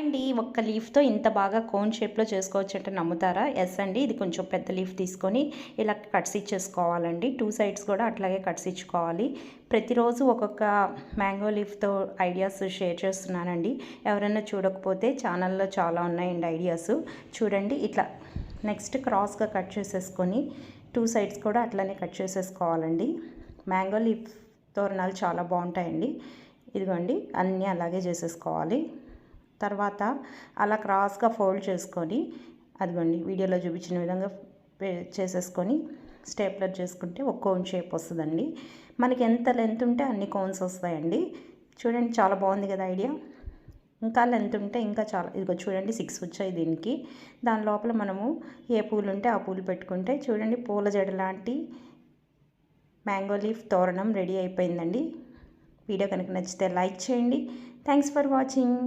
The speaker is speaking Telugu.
అండి ఒక్క లీఫ్తో ఇంత బాగా కోన్ షేప్లో చేసుకోవచ్చు అంటే నమ్ముతారా? ఎస్ అండి ఇది కొంచెం పెద్ద లీఫ్ తీసుకొని ఇలా కట్స్ ఇచ్చేసుకోవాలండి. టూ సైడ్స్ కూడా అట్లాగే కట్స్ ఇచ్చుకోవాలి. ప్రతిరోజు ఒక్కొక్క మ్యాంగో లీఫ్తో ఐడియాస్ షేర్ చేస్తున్నానండి. ఎవరైనా చూడకపోతే ఛానల్లో చాలా ఉన్నాయండి ఐడియాస్. చూడండి ఇట్లా నెక్స్ట్ క్రాస్గా కట్ చేసేసుకొని టూ సైడ్స్ కూడా అట్లనే కట్ చేసేసుకోవాలండి. మ్యాంగో లీఫ్ తోరణాలు చాలా బాగుంటాయండి. ఇదిగోండి అన్నీ అలాగే చేసేసుకోవాలి. తర్వాత అలా క్రాస్గా ఫోల్డ్ చేసుకొని అదిగోండి వీడియోలో చూపించిన విధంగా చేసేసుకొని స్టేప్లర్ చేసుకుంటే ఒక కోన్ షేప్ వస్తుందండి. మనకి ఎంత లెంత్ ఉంటే అన్ని కోన్స్ వస్తాయండి. చూడండి చాలా బాగుంది కదా ఐడియా. ఇంకా లెంత్ ఉంటే ఇంకా చాలా ఇదిగో చూడండి సిక్స్ వచ్చాయి దీనికి. దాని లోపల మనము ఏ పూలు ఉంటే ఆ పూలు పెట్టుకుంటే చూడండి పూల జడ లాంటి మ్యాంగో లీఫ్ తోరణం రెడీ అయిపోయిందండి. వీడియో కనుక నచ్చితే లైక్ చేయండి. Thanks for watching